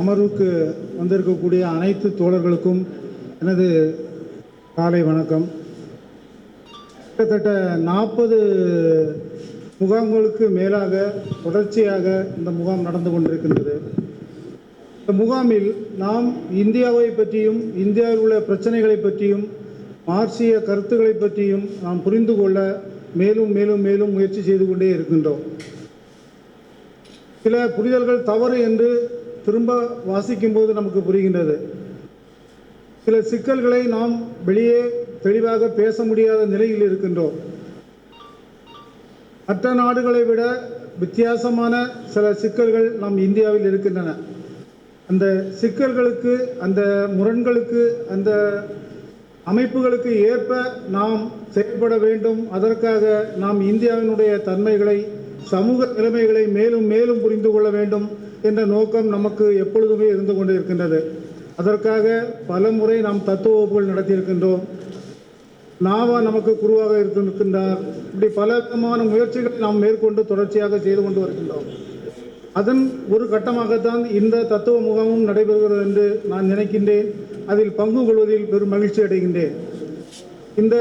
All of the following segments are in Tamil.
அமர்வுக்கு வந்திருக்கக்கூடிய அனைத்து தோழர்களுக்கும் எனது காலை வணக்கம். கிட்டத்தட்ட நாற்பது முகாம்களுக்கு மேலாக தொடர்ச்சியாக இந்த முகாம் நடந்து கொண்டிருக்கின்றது. இந்த முகாமில் நாம் இந்தியாவை பற்றியும் இந்தியாவில் உள்ள பிரச்சனைகளை பற்றியும் மார்க்சிய கருத்துக்களை பற்றியும் நாம் புரிந்து கொள்ள மேலும் மேலும் மேலும் முயற்சி செய்து கொண்டே இருக்கின்றோம். சில புரிதல்கள் தவறு என்று திரும்ப வாசிக்கும்போது நமக்கு புரிகின்றது. சில சிக்கல்களை நாம் வெளியே தெளிவாக பேச முடியாத நிலையில் இருக்கின்றோம். மற்ற நாடுகளை விட வித்தியாசமான சில சிக்கல்கள் நம் இந்தியாவில் இருக்கின்றன. அந்த சிக்கல்களுக்கு அந்த முரண்களுக்கு அந்த அமைப்புகளுக்கு ஏற்ப நாம் செயல்பட வேண்டும். அதற்காக நாம் இந்தியாவினுடைய தன்மைகளை சமூக நிலைமைகளை மேலும் மேலும் புரிந்து கொள்ள வேண்டும் என்ற நோக்கம் நமக்கு எப்பொழுதுமே இருந்து கொண்டு இருக்கின்றது அதற்காக பல முறை நாம் தத்துவ வகுப்புகள் நடத்தியிருக்கின்றோம். நாவா நமக்கு குருவாக இருக்கின்றார் இப்படி பல விதமான முயற்சிகளை நாம் மேற்கொண்டு தொடர்ச்சியாக செய்து கொண்டு வருகின்றோம். அதன் ஒரு கட்டமாகத்தான் இந்த தத்துவ முகாமும் நடைபெறுகிறது என்று நான் நினைக்கின்றேன். அதில் பங்கு கொள்வதில் பெரும் மகிழ்ச்சி அடைகின்றேன். இந்த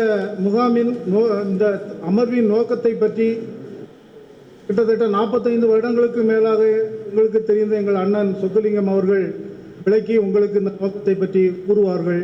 முகாமின் நோ இந்த அமர்வின் நோக்கத்தை பற்றி கிட்டத்தட்ட நாற்பத்தைந்து வருடங்களுக்கு மேலாக உங்களுக்கு தெரிந்த எங்கள் அண்ணன் சொத்துலிங்கம் அவர்கள் விளக்கி உங்களுக்கு இந்த நோக்கத்தை பற்றி கூறுவார்கள்.